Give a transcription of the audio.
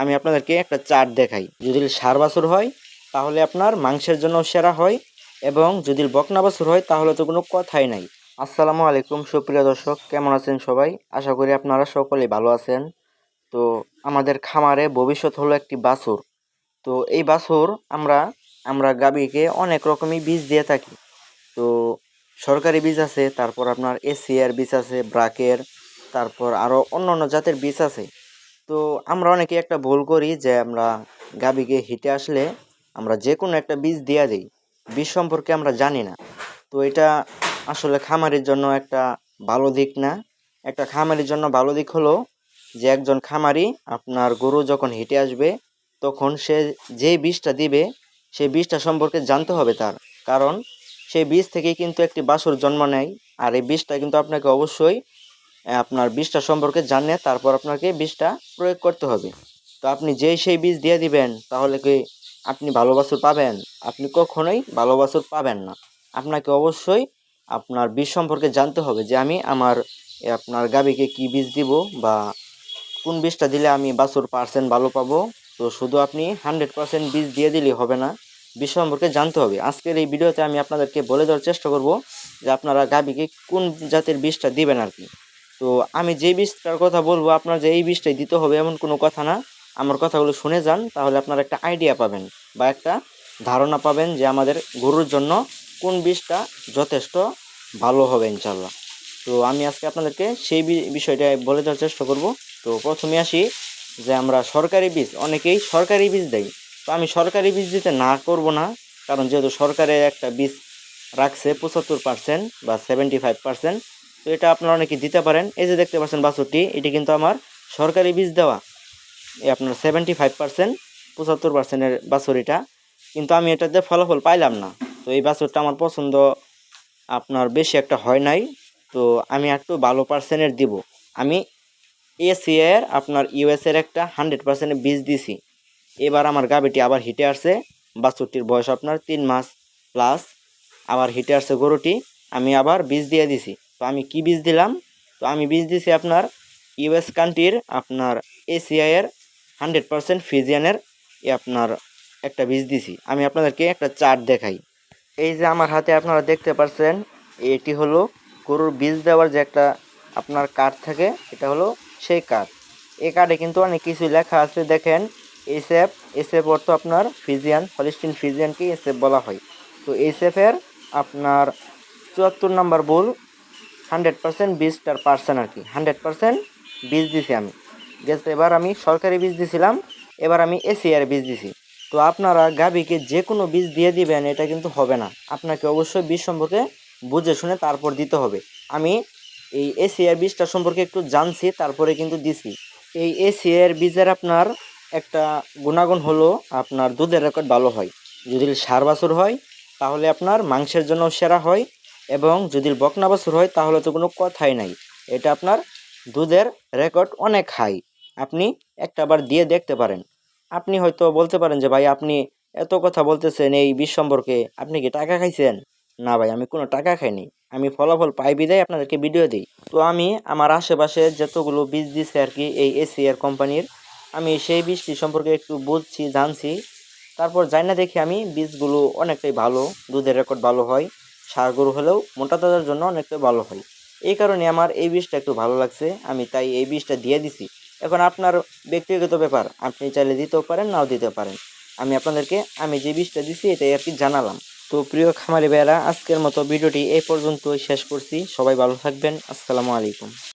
আমি আপনাদেরকে একটা চার্ট দেখাই। যদি সার বাছুর হয়, তাহলে আপনার মাংসের জন্য সেরা হয় এবং যদি বকনা বাছুর হয়, তাহলে তো কোনো কথাই নাই। আসসালামু আলাইকুম, সুপ্রিয় দর্শক, কেমন আছেন সবাই? আশা করি আপনারা সকলেই ভালো আছেন। তো আমাদের খামারে ভবিষ্যৎ হলো একটি বাছুর। তো এই বাছুর আমরা আমরা গাভীকে অনেক রকমই বীজ দিয়ে থাকি। তো সরকারি বীজ আছে, তারপর আপনার এসিআর বীজ আছে, ব্রাকের, তারপর আরও অন্য অন্য জাতের বীজ আছে। তো আমরা অনেকে একটা ভুল করি যে আমরা গাভীকে হিটে আসলে আমরা যে কোনো একটা বীজ দিয়ে দিই। বীজ সম্পর্কে আমরা জানি না। তো এটা আসলে খামারের জন্য একটা ভালো দিক না। একটা খামারির জন্য ভালো দিক হলো যে একজন খামারি আপনার গরু যখন হেঁটে আসবে তখন সে যে বীজটা দিবে সেই বীজটা সম্পর্কে জানতে হবে তার। কারণ সেই বীজ থেকেই কিন্তু একটি বাছুর জন্ম নেয়। আর এই বীজটা কিন্তু আপনাকে অবশ্যই আপনার বীজটা সম্পর্কে জানে তারপর আপনাকে বীজটা প্রয়োগ করতে হবে। তো আপনি যেই সেই বীজ দিয়ে দিবেন, তাহলে কি আপনি ভালো বাছুর পাবেন? আপনি কখনোই ভালো বাছুর পাবেন না। আপনাকে অবশ্যই আপনার বীজ সম্পর্কে জানতে হবে যে আমি আমার আপনার গাভীকে কি বীজ দিব বা কোন বীজটা দিলে আমি বাছুর পার্সেন্ট ভালো পাবো। তো শুধু আপনি হান্ড্রেড পার্সেন্ট বীজ দিয়ে দিলেই হবে না, বীজ সম্পর্কে জানতে হবে। আজকের এই ভিডিওতে আমি আপনাদেরকে বলে দেওয়ার চেষ্টা করব যে আপনারা গাভীকে কোন জাতের বীজটা দিবেন আর কি। তো আমি যে বীজটার কথা বলব, আপনার যে এই বীজটাই দিতে হবে এমন কোনো কথা না। আমার কথাগুলো শুনে যান, তাহলে আপনারা একটা আইডিয়া পাবেন বা একটা ধারণা পাবেন যে আমাদের গরুর জন্য কোন বীজটা যথেষ্ট ভালো হবে ইনশাল্লাহ তো আমি আজকে আপনাদেরকে সেই বিষয়টা বলে দেওয়ার চেষ্টা করব। তো প্রথমে আসি যে আমরা সরকারি বীজ, অনেকেই সরকারি বীজ দেয়। তো আমি সরকারি বীজ দিতে না করব না, কারণ যেহেতু সরকারের একটা বীজ রাখছে পঁচাত্তর পার্সেন্ট বা সেভেন্টি ফাইভ পার্সেন্ট তো এটা আপনারা অনেকে দিতে পারেন। এই যে দেখতে পাচ্ছেন বাছুরটি, এটি কিন্তু আমার সরকারি বীজ দেওয়া। আপনার সেভেন্টি ফাইভ পার্সেন্ট পঁচাত্তর পার্সেন্টের বাছুর এটা। কিন্তু আমি এটাতে ফলাফল পাইলাম না। তো এই বাছুরটা আমার পছন্দ আপনার বেশি একটা হয় নাই। তো আমি একটু ভালো পার্সেন্টের দিব। আমি এসিএর আপনার ইউএসের একটা হান্ড্রেড পার্সেন্টের বীজ দিছি। এবার আমার গাবিটি আবার হিটে আসছে। বাছুরটির বয়স আপনার তিন মাস প্লাস আবার হিটে আসছে গরুটি। আমি আবার বীজ দিয়ে দিছি। তো আমি কি বীজ দিলাম? তো আমি বীজ দিছি আপনার ইউএস কান্ট্রির আপনার এসিআইয়ের হান্ড্রেড পার্সেন্ট ফিজিয়ানের আপনার একটা বীজ দিছি। আমি আপনাদেরকে একটা চার্ট দেখাই। এই যে আমার হাতে আপনারা দেখতে পাচ্ছেন এটি হলো গরুর বীজ দেওয়ার যে একটা আপনার কার্ড থাকে, এটা হলো সেই কার্ড এই কার্ডে কিন্তু অনেক কিছু লেখা আছে, দেখেন এসএফ এসএফ অর্থ আপনার ফিজিয়ান হলিস্টিন ফিজিয়ানকে এসএফ বলা হয়। তো এসএফের আপনার চুয়াত্তর নাম্বার বল হান্ড্রেড পার্সেন্ট বীজটার পার্সেন্ট আর কি। হান্ড্রেড পার্সেন্ট বীজ দিছি আমি। গেছে এবার আমি সরকারি বীজ দিছিলাম, এবার আমি এসিআর বীজ দিছি। তো আপনারা গাভীকে যে কোনো বীজ দিয়ে দিবেন, এটা কিন্তু হবে না। আপনাকে অবশ্যই বীজ সম্পর্কে বুঝে শুনে তারপর দিতে হবে। আমি এই এসিআর বীজটা সম্পর্কে একটু জানছি, তারপরে কিন্তু দিছি। এই এসিআর বীজের আপনার একটা গুণাগুণ হলো আপনার দুধের রেকর্ড ভালো হয়। যদি সার বাছুর হয়, তাহলে আপনার মাংসের জন্য সেরা হয়। এবং যদি বকনা বাছুর হয়, তাহলে তো কোনো কথাই নাই। এটা আপনার দুধের রেকর্ড অনেক হাই আপনি একটা বার দিয়ে দেখতে পারেন। আপনি হয়তো বলতে পারেন যে, ভাই, আপনি এত কথা বলতেছেন এই বীজ সম্পর্কে। আপনি কি টাকা খাইছেন? না ভাই, আমি কোনো টাকা খাইনি। আমি ফলাফল পাই বিদায় আপনাদেরকে ভিডিও দিই। তো আমি আমার আশেপাশে যতগুলো বীজ দিছে আর কি এই এসিআর কোম্পানির, আমি সেই বীজটি সম্পর্কে একটু বুঝছি, জানছি। তারপর যাই না দেখি আমি বীজগুলো অনেকটাই ভালো, দুধের রেকর্ড ভালো হয়। সার গরু হলেও মোটা তাজার জন্য অনেকটা ভালো হয়। এই কারণে আমার এই বীজটা একটু ভালো লাগছে, আমি তাই এই বীজটা দিয়ে দিছি। এখন আপনার ব্যক্তিগত ব্যাপার, আপনি চাইলে দিতেও পারেন, নাও দিতে পারেন। আমি আপনাদেরকে, আমি যে বীজটা দিছি এটাই আর কি জানালাম। তো প্রিয় খামারি ভাইয়েরা, আজকের মতো ভিডিওটি এই পর্যন্ত শেষ করছি। সবাই ভালো থাকবেন। আসসালামু আলাইকুম।